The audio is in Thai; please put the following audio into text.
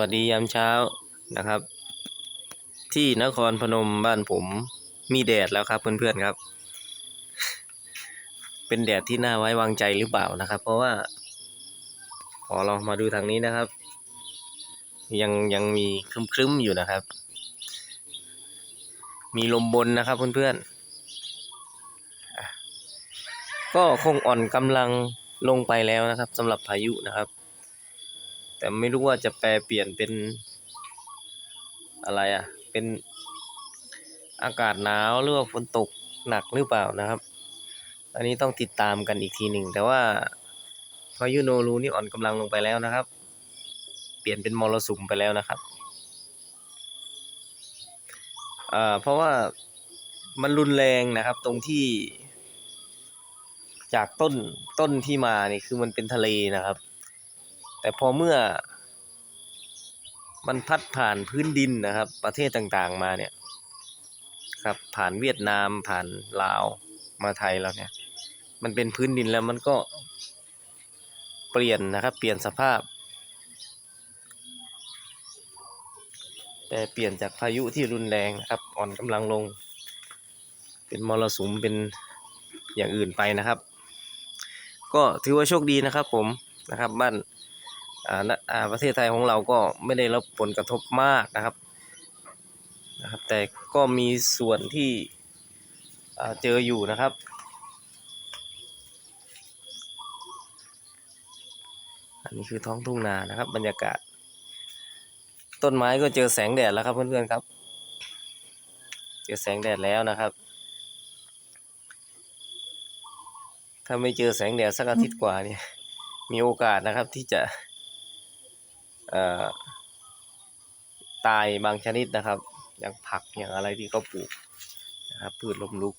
วัสดียามเช้านะครับ ที่นครพนมบ้านผมมีแดดแล้วครับเพื่อนๆครับ เป็นแดดที่น่าไว้วางใจหรือเปล่านะครับ เพราะว่าพอเรามาดูทางนี้นะครับ ยังยังมีครึ้มๆอยู่นะครับ มีลมบนนะครับเพื่อนๆก็คงอ่อนกำลังลงไปแล้วนะครับสำหรับพายุนะครับ แต่ไม่รู้ว่าจะแปลเปลี่ยนเป็นอะไรอะ เป็นอากาศหนาวหรือว่าฝนตกหนักหรือเปล่านะครับ อันนี้ต้องติดตามกันอีกทีหนึ่ง แต่ว่าพายุโนรูนี่อ่อนกำลังลงไปแล้วนะครับ เปลี่ยนเป็นมรสุมไปแล้วนะครับอ่าเพราะว่ามันรุนแรงนะครับ ตรงที่จากต้นต้นที่มานี่คือมันเป็นทะเลนะครับ แต่พอเมื่อ มันพัดผ่านพื้นดินนะครับ ประเทศต่างๆมาเนี่ยครับผ่านเวียดนามผ่านลาวมาไทยแล้วเนี่ย มันเป็นพื้นดินแล้วมันก็เปลี่ยนนะครับ เปลี่ยนสภาพ แต่เปลี่ยนจากพายุที่รุนแรงนะครับ อ่อนกำลังลง เป็นมรสุมเป็นอย่างอื่นไปนะครับ ก็ถือว่าโชคดีนะครับ ผมนะครับ บ้าน ประเทศไทยของเราก็ไม่ได้รับผลกระทบมากนะครับนะครับ แต่ก็มีส่วนที่เจออยู่นะครับอันนี้คือท้องทุ่งนานะครับ บรรยากาศ ต้นไม้ก็เจอแสงแดดแล้วครับเพื่อนๆครับ เจอแสงแดดแล้วนะครับ ถ้าไม่เจอแสงแดดสักอาทิตย์กว่าเนี่ยมีโอกาสนะครับที่จะ ตายบางชนิดนะครับ อย่างผักอย่างอะไรที่เขาปลูกนะครับพืชล้มลุก